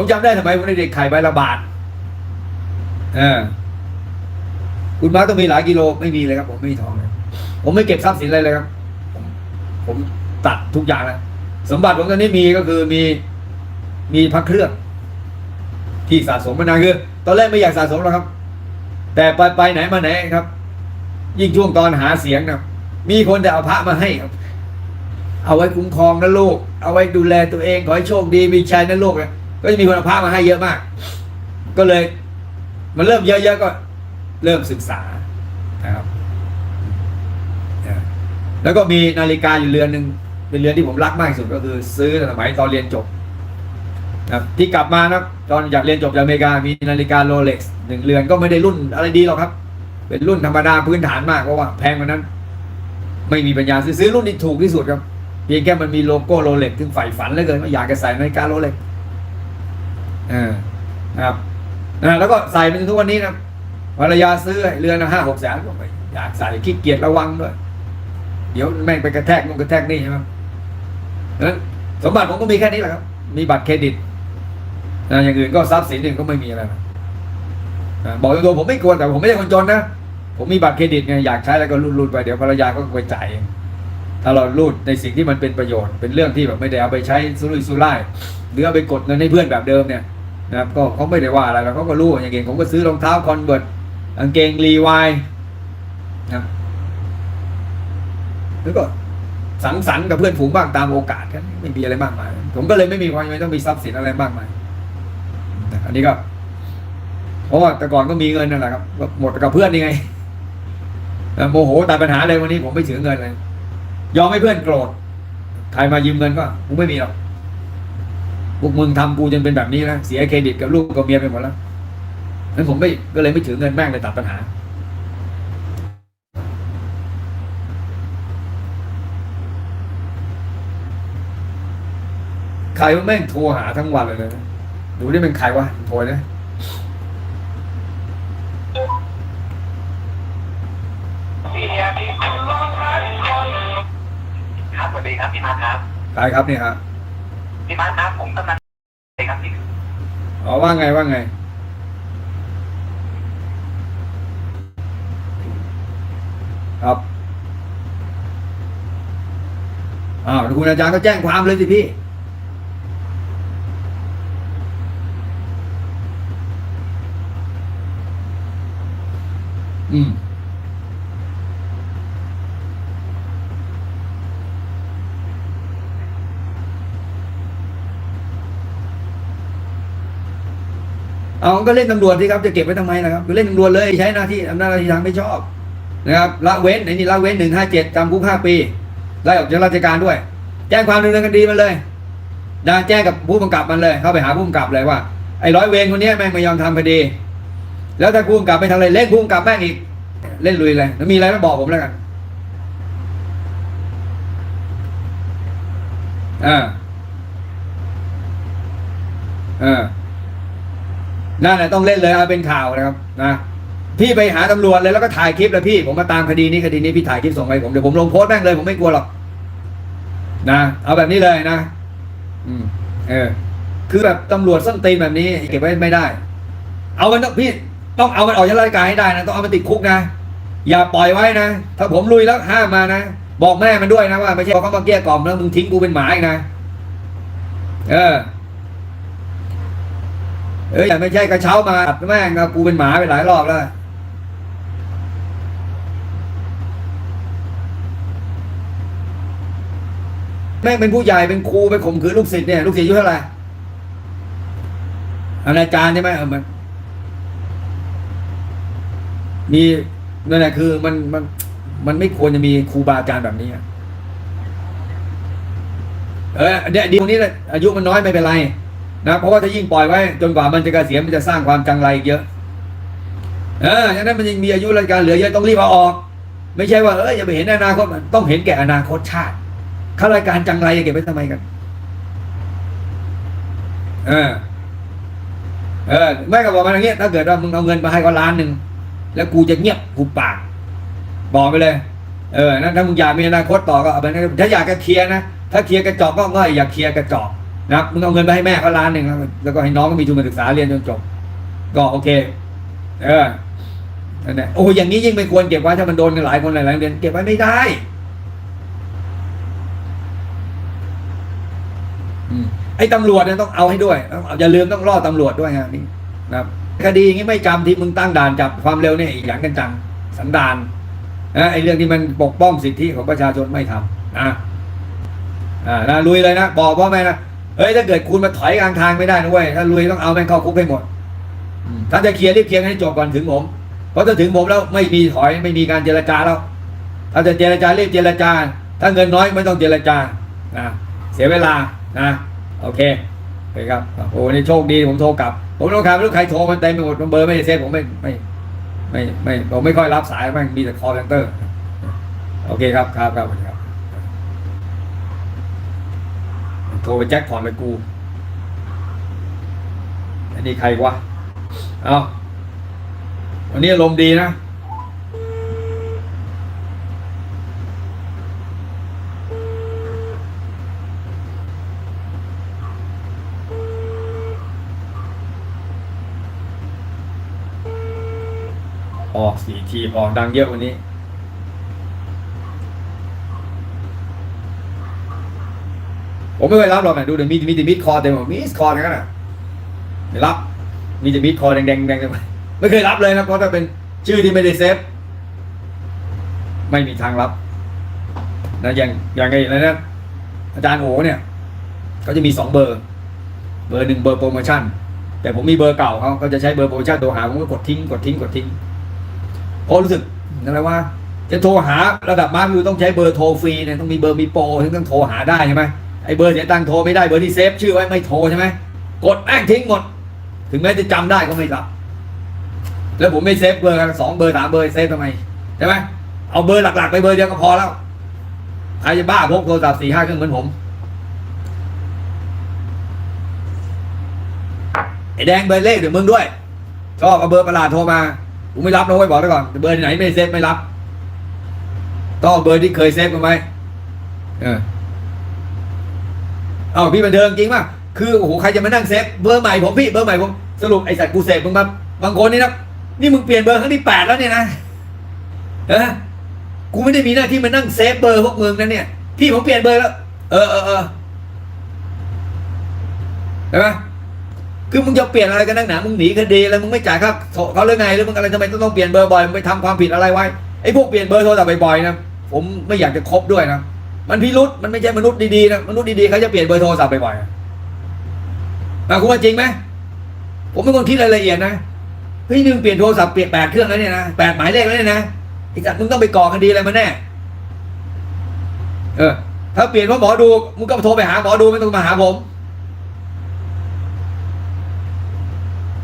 ผมจำได้ทำไมผมได้เด็กไข่ใบละบาทเออคุณมาต้องมีหลายกิโลไม่มีเลยครับ ผมไม่มีทองเลยผมไม่เก็บทรัพย์สินอะไรเลยครับ ผมผมตัดทุกอย่างแล้วสมบัติผมตอนนี้มีก็คือมีมีพระเครื่องที่สะสมมานานคือ ตอนแรกไม่อยากสะสมหรอกครับ แต่ไปไปไหนมาไหนครับ ยิ่งช่วงตอนหาเสียงนะมีคนจะเอาพระมาให้ครับ เอาไว้คุ้มครองนะลูก เอาไว้ดูแลตัวเองขอให้โชคดีมีชัยนะลูกนะ ก็จะมีคนเอาพระมาให้เยอะมาก ก็เลย มันเริ่มเยอะๆก็เริ่มศึกษานะครับ แล้วก็มีนาฬิกาอยู่เรือนหนึ่งเป็นเรือนที่ผมรักมากที่สุดก็คือ ซื้อสมัยตอนเรียนจบนะครับที่กลับมานะตอนอยากเรียนจบจากอเมริกามีนาฬิกาโรเล็กซ์หนึ่งเรือนก็ไม่ได้รุ่นอะไรดีหรอกครับ เป็นรุ่นธรรมดาพื้นฐานมากเพราะว่าแพงกว่านั้น ไม่มีปัญญาซื้อซื้อรุ่นที่ถูกที่สุดครับเพียงแค่มันมีโลโก้โรเล็กซ์ถึงใฝ่ฝันเหลือเกินว่าอยากจะใส่นาฬิกาโรเล็กเออนะครับนะแล้วก็ใส่ไปจนทุกวันนี้นะภรรยาซื้อเรือนห้าหกแสนก็ไม่อยากใส่ขี้เกียจระวังด้วย เดี๋ยวแม่งไปกระแทกนู่นกระแทกนี่ใช่ไหมนั้นสมบัติผมก็มีแค่นี้แหละครับ มีบัตรเครดิตนะอย่างอื่นก็ทรัพย์สินอื่นก็ไม่มีอะไรนะบอกตรงๆผมไม่กลัวแต่ผมไม่ใช่คนจนนะผมมีบัตรเครดิตไงอยากใช้แล้วก็รูดๆไปเดี๋ยวภรรยาก็ไปจ่ายเองถ้าเรารูดในสิ่งที่มันเป็นประโยชน์ เป็นเรื่องที่แบบไม่ได้เอาไปใช้สุรุ่ยสุร่ายหรือเอาไปกดเงินให้เพื่อนแบบเดิมเนี่ย นะครับก็เขาไม่ได้ว่าอะไรแล้วเขาก็รู้อย่างเก่งผมก็ซื้อรองเท้าคอนเวิร์ตกางเกงรีวายนะครับแล้วก็สังสรรค์กับเพื่อนฝูงบ้างตามโอกาสกันไม่มีอะไรมากมาย ผมก็เลยไม่มีความจำเป็นต้องมีทรัพย์สินอะไรมากมายอันนี้ก็เพราะว่าแต่ก่อนก็มีเงินนั่นแหละครับหมดกับเพื่อนนี่ไงโมโหแต่ปัญหาเลยวันนี้ผมไม่ถือเงินเลย ยอมให้เพื่อนโกรธใครมายืมเงินก็กูไม่มีหรอก พวกมึงทำกูจนเป็นแบบนี้แล้วเสียเครดิตกับลูกกับเมียไปหมดแล้วนั้นผมไม่ก็เลยไม่ถือเงินแม่งเลยตัดปัญหา ใครว่าแม่งโทรหาทั้งวันเลยนะดูนี่เป็นใครวะโทรนะครับสวัสดีครับพี่มาร์คครับใครครับเนี่ยฮะ พี่มาร์คครับผมกำลังเลยครับพี่อ๋อว่าไงว่าไง ครับอ้าวคุณอาจารย์ก็แจ้งความเลยสิพี่อืม เอาก็เล่นตำรวจสิครับจะเก็บไว้ทำไมล่ะครับเล่นตำรวจเลยใช้หน้าที่อำนาจหน้าที่ทางไม่ชอบนะครับละเว้นไอ้นี่ละเว้นหนึ่งห้าเจ็ดจำคุกห้าปีไล่ออกจากราชการด้วย แจ้งความดำเนินคดีมันเลยนะแจ้งกับผู้กำกับมันเลย เข้าไปหาผู้กำกับเลยว่าไอ้ร้อยเวรคนนี้แม่งไม่ยอมทำคดี แล้วถ้าผู้กำกับไม่ทำอะไรเล่นผู้กำกับแม่งอีก เล่นลุยเลยแล้วมีอะไรก็บอกผมแล้วกันอ่าอ่า นั่นแหละต้องเล่นเลยเอาเป็นข่าวนะครับนะพี่ไปหาตำรวจเลยแล้วก็ถ่ายคลิปแล้วพี่ผมมาตามคดีนี้คดีนี้พี่ถ่ายคลิปส่งไปผมเดี๋ยวผมลงโพสต์แม่งเลยผมไม่กลัวหรอกนะเอาแบบนี้เลยนะอืมเออ คือแบบตำรวจส้นตีนแบบนี้ เก็บไว้ไม่ได้ เอามันต้องพี่ต้องเอามันออกจากราชการให้ได้นะต้องเอามันติดคุกนะอย่าปล่อยไว้นะถ้าผมลุยแล้วห้ามมานะบอกแม่มันด้วยนะว่าไม่ใช่เขามาเกลี้ยกล่อมแล้วมึงทิ้งกูเป็นหมาอีกนะเออ เอ้ยไม่ใช่กระเช้ามาอัดแม่งนะกูเป็นหมาไปหลายรอบแล้วแม่งเป็นผู้ใหญ่เป็นครูไปข่มขืนลูกศิษย์เนี่ยลูกศิษย์อายุเท่าไหร่อนาจารย์ใช่ไหมเออมันมีนั่นแหละคือมันมันมันไม่ควรจะมีครูบาอาจารย์แบบนี้เออเดี๋ยวดีตรงนี้แหละอายุมันน้อยไม่เป็นไร นะเพราะว่าถ้ายิ่งปล่อยไว้ จนกว่ามันจะเกษียณมันจะสร้างความจังไรอีกเยอะเอออย่างนั้นมันยังมีอายุราชการเหลือเยอะต้องรีบเอาออก ไม่ใช่ว่าเอออย่าไปเห็นอนาคตมันต้องเห็นแก่อนาคตชาติข้าราชการจังไรจะเก็บไว้ทำไมกันเออเออแม่ก็บอกมาอย่างเงี้ยถ้าเกิดว่ามึงเอาเงินมาให้ก็ล้านหนึ่งแล้วกูจะเงียบกูปาก บอกไปเลย เออนั่นถ้ามึงอยากมีอนาคตต่อก็เอาไปนะถ้าอยากจะเคลียร์นะถ้าเคลียร์กระจอกก็ง่ายอยากเคลียร์กระจอก นะมึงเอาเงินไปให้แม่เขาล้านหนึ่งแล้วก็ให้น้องก็มีทุนการศึกษาเรียนจนจบ ก็โอเค เออนั่นแหละโอ้อย่างนี้ยิ่งไม่ควรเก็บไว้ถ้ามันโดนกันหลายคนหลายๆเดือนเก็บไว้ไม่ได้อไอ้ตำรวจเนี่ยต้องเอาให้ด้วยองอย่าลืมต้องรอดตำรวจด้วยฮะนี่นะครับคดีอย่างนี้ไม่จำที่มึงตั้งด่านจับความเร็วเนี่ยอีกอย่างกันจังสันดานนะไอ้เรื่องที่มันปกป้องสิทธิของประชาชนไม่ทำนะอ่านะลุยเลยนะบอกพ่อแม่นะ เฮ้ยถ้าเกิดคุณมาถอยกลางทางไม่ได้นะเว้ยถ้าลุยต้องเอาแม่งเข้าคุกให้หมดถ้าจะเคลียร์รีบเคลียร์ให้จบก่อนถึงผมเพราะถ้าถึงผมแล้วไม่มีถอยไม่มีการเจรจาแล้วถ้าจะเจรจารีบเจรจา ถ้าเงินน้อยไม่ต้องเจรจานะเสียเวลานะโอเคโอเคครับโอ้นี่โชคดีผมโทรกลับ ผมต้องการไม่รู้ใครโทรมันเต็มไปหมดมันเบอร์ไม่ได้เซฟผมไม่ไม่ไม่ไม่ผมไม่ค่อยรับสายมันมีแต่คอลเซ็นเตอร์โอเคครับครับครับสวัสดีครับ โทรไปแจ็คพอตเลยกูอันนี้ใครวะเอาวันนี้อารมณ์ดีนะออกสี่ทีออกดังเยอะวันนี้ ผมไม่เคยรับหรอกนะดูเดี๋ยวมีมีแต่มิดคอเต็มหมดมิดคอทั้งนั้นอะไม่รับ มีแต่มิดคอแดงแดงแดงไม่เคยรับเลยนะเพราะถ้าเป็นชื่อที่ไม่ได้เซฟไม่มีทางรับนะอย่างอย่างไงนะอาจารย์โอเนี่ยเขาจะมีสองเบอร์ เบอร์หนึ่งเบอร์โปรโมชั่น แต่ผมมีเบอร์เก่าเขาก็จะใช้เบอร์โปรโมชั่นโทรหาผมก็กดทิ้งกดทิ้งกดทิ้งเพราะรู้สึกอะไรว่าจะโทรหาระดับมาร์คอยู่ต้องใช้เบอร์โทรฟรีเนี่ยต้องมีเบอร์มีโปรถึงต้องโทรหาได้ใช่ไหม ไอ้เบอร์เสียตังโทรไม่ได้เบอร์ที่เซฟชื่อไว้ไม่โทรใช่ไหมกดแม่งทิ้งหมด ถึงแม้จะจำได้ก็ไม่รับ แล้วผมไม่เซฟเบอร์กันสองเบอร์สามเบอร์เซฟทำไมใช่ไหมเอาเบอร์หลักๆ ไปเบอร์เดียวก็พอแล้วใครจะบ้าพกโทรศัพท์สี่ห้าเครื่องเหมือนผมไอ้แดงเบอร์เลขเดี๋ยวมึงด้วยชอบเอาเบอร์ประหลาดโทรมากูไม่รับนะเว้ยบอกไว้ก่อนเบอร์ไหนไม่เซฟไม่รับ ต้องเบอร์ที่เคยเซฟกันไว้เออ เอาพี่บันเทิงจริงป่ะคือโอ้โหใครจะมานั่งเซฟเบอร์ใหม่ผมพี่เบอร์ใหม่ผมสรุปไอ้สัตว์กูเซฟมึงมาบางคนนี่นะนี่มึงเปลี่ยนเบอร์ครั้งที่แปดแล้วเนี่ยนะเออกูไม่ได้มีหน้าที่มานั่งเซฟเบอร์พวกมึงนะเนี่ย พี่ผมเปลี่ยนเบอร์แล้ว เออเออเออเห็นไหมคือมึงจะเปลี่ยนอะไรกันนักหนา มึงหนีคดีอะไรมึงไม่จ่ายค่าเขาเรื่องไงหรือมึงอะไรทำไมต้องเปลี่ยนเบอร์บ่อยมึงไปทำความผิดอะไรไว้ไอ้พวกเปลี่ยนเบอร์โทรศัพท์บ่อยๆนะผมไม่อยากจะคบด้วยนะ มันพิรุษมันไม่ใช่มนุษย์ดีๆนะมนุษย์ดีๆเขาจะเปลี่ยนเบอร์โทรศัพท์บ่อยๆอะอ่คุณว่าจริงไหมผมเป็นคนคิดรายละเอียดนะเฮ้ยนี่มึงเปลี่ยนโทรศัพท์เปลี่ยนแปดเครื่องแล้วเนี่ยนะแปดหมายเลขแล้วเนี่ยนะไอ้สัตว์มึงต้องไปก่อคดีอะไรมาแน่เออ ถ้าเปลี่ยนเพราะหมอดูมึงก็โทรไปหาหมอดูไม่ต้องมาหาผม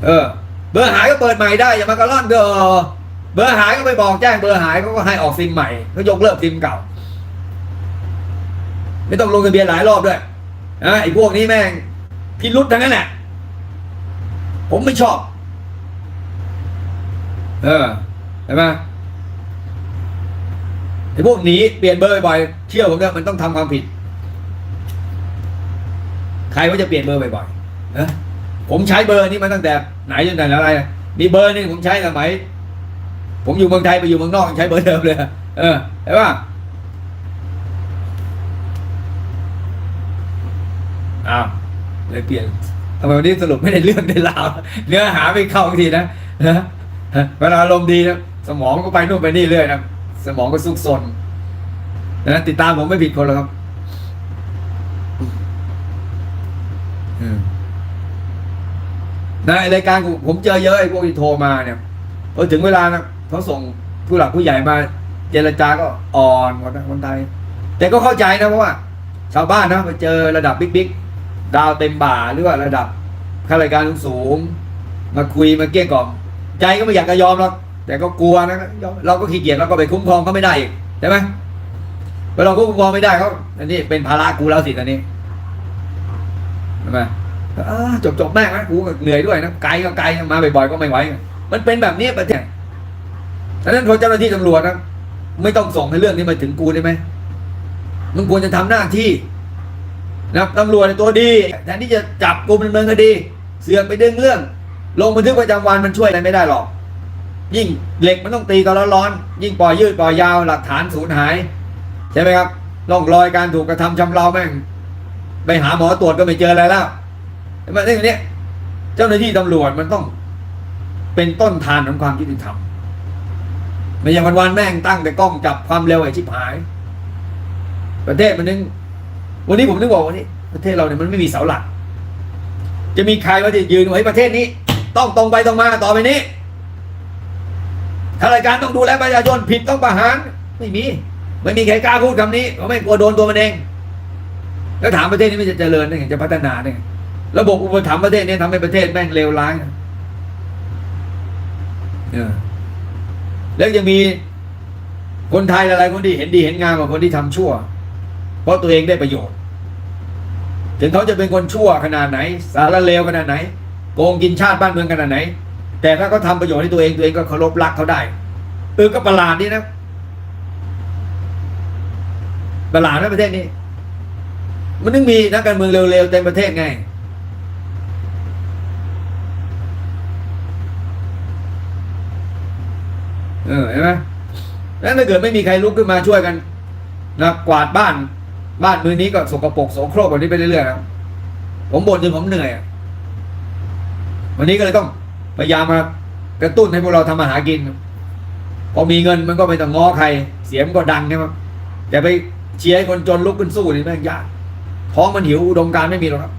เออ เบอร์หายก็เปิดใหม่ได้อย่ามากระล่อนเด้อเบอร์หายก็ไปบอกแจ้งเบอร์หายเขาก็ให้ออกซิมใหม่เขายกเลิกซิมเก่า ไม่ต้องลงทะเบียนหลายรอบด้วยนะไอ้พวกนี้แม่งพิรุษทั้งนั้นแหละผมไม่ชอบ เออเห็นไหมไอ้พวกหนีเปลี่ยนเบอร์บ่อยเชื่อผมเนี่ยมันต้องทำความผิด ใครว่าจะเปลี่ยนเบอร์บ่อยๆเออผมใช้เบอร์นี้มาตั้งแต่ไหนจนแต่อะไรมีเบอร์นึงผมใช้สมัยผมอยู่เมืองไทยไปอยู่เมืองนอกใช้เบอร์เดิมเลย เออเห็นป่ อ้าวเลยเปลี่ยนทำไมวันนี้สรุปไม่ได้เรื่องได้ราวเนื้อหาไม่เข้าทีนะนะเวลาอารมณ์ดีนะสมองก็ไปนู่นไปนี่เรื่อยนะสมองก็ซุกซนนะติดตามผมไม่ผิดคนหรอกครับอืมนรายการผมเจอเยอะไอ้พวกที่โทรมาเนี่ยพอถึงเวลานะเขาส่งผู้หลักผู้ใหญ่มา เจรจาก็อ่อนหมดนคนไทยแต่ก็เข้าใจนะเพราะว่า ชาวบ้านนะไปเจอระดับบิ๊กๆ ดาวเต็มบ่าหรือว่าระดับข้ารายการสูง มาคุยมาเกลี้ยกล่อมใจก็ไม่อยากจะยอมหรอกแต่ก็กลัวนะเราก็ขี้เกียจเราก็ไปคุ้มครองเขาไม่ได้อีกใช่ไหมเวลาเราคุ้มครองไม่ได้เขาอันนี้เป็นภาระกูแล้วสิตอนนี้ใช่ไหมจบจบแม่งนะกูเหนื่อยด้วยนะไกลก็ไกลมาบ่อยๆก็ไม่ไหวมันเป็นแบบนี้ประเทศดังนั้นพอเจ้าหน้าที่ตำรวจนะไม่ต้องส่งให้เรื่องนี้มาถึงกูได้ไหมมึงควรจะทำหน้าที่ นะตำรวจในตัวดีแทนที่จะจับกลุ่มดำเนินคดี เสือกไปดึงเรื่อง ลงบันทึกประจำวันมันช่วยอะไรไม่ได้หรอก ยิ่งเหล็กมันต้องตีตอนร้อนๆยิ่งปล่อยยืดปล่อยยาวหลักฐานสูญหาย ใช่ไหมครับร่องรอยการถูกกระทำชำเราแม่ง ไปหาหมอตรวจก็ไม่เจออะไรแล้วใช่ไหมเรื่องนี้เจ้าหน้าที่ตำรวจมันต้อง เป็นต้นทานของความยุติธรรมไม่ใช่วันๆแม่งตั้งแต่กล้องจับความเร็วไอ้ชิบหาย ประเทศมันนึง วันนี้ผมนึกบอกวันนี้ประเทศเราเนี่ยมันไม่มีเสาหลัก จะมีใครว่าจะยืนไว้ประเทศนี้ ต้องตรงไปตรงมาต่อไปนี้ข้าราชการต้องดูแลประชาชนผิดต้องประหาร ไม่มี ไม่มีใครกล้าพูดคำนี้เพราะไม่กลัวโดนตัวมันเอง แล้วถามประเทศนี้มันจะเจริญได้ไงจะพัฒนาได้ไงระบบอุปถัมภ์ประเทศนี้ทำให้ประเทศแม่งเลวร้ายนะเออแล้วยังมีคนไทยหลายๆคนที่เห็นดีเห็นงามกว่าคนที่ทำชั่ว เพราะตัวเองได้ประโยชน์ ถึงเขาจะเป็นคนชั่วขนาดไหน สารเลวขนาดไหน โกงกินชาติบ้านเมืองขนาดไหน แต่ถ้าเขาทำประโยชน์ให้ตัวเองตัวเองก็เคารพรักเขาได้เออก็ประหลาดนี่นะประหลาดนะประเทศนี้ มันนึงมีนักการเมืองเร็วๆเต็มประเทศไงเออเห็นไหมแล้วถ้าเกิดไม่มีใครลุกขึ้นมาช่วยกันนะกวาดบ้าน บ้านมือนี้ก็สกปรกโสโครกแบบนี้ไปเรื่อยๆครับผมบ่นจนผมเหนื่อยอะวันนี้ก็เลยต้องพยายามมากระตุ้นให้พวกเราทำมาหากิน พอมีเงินมันก็ไม่ต้องง้อใคร เสียงก็ดังใช่ไหมแต่ไปเชียร์คนจนลุกขึ้นสู้นี่แม่งยากท้องมันหิวอุดมการไม่มีหรอกครับ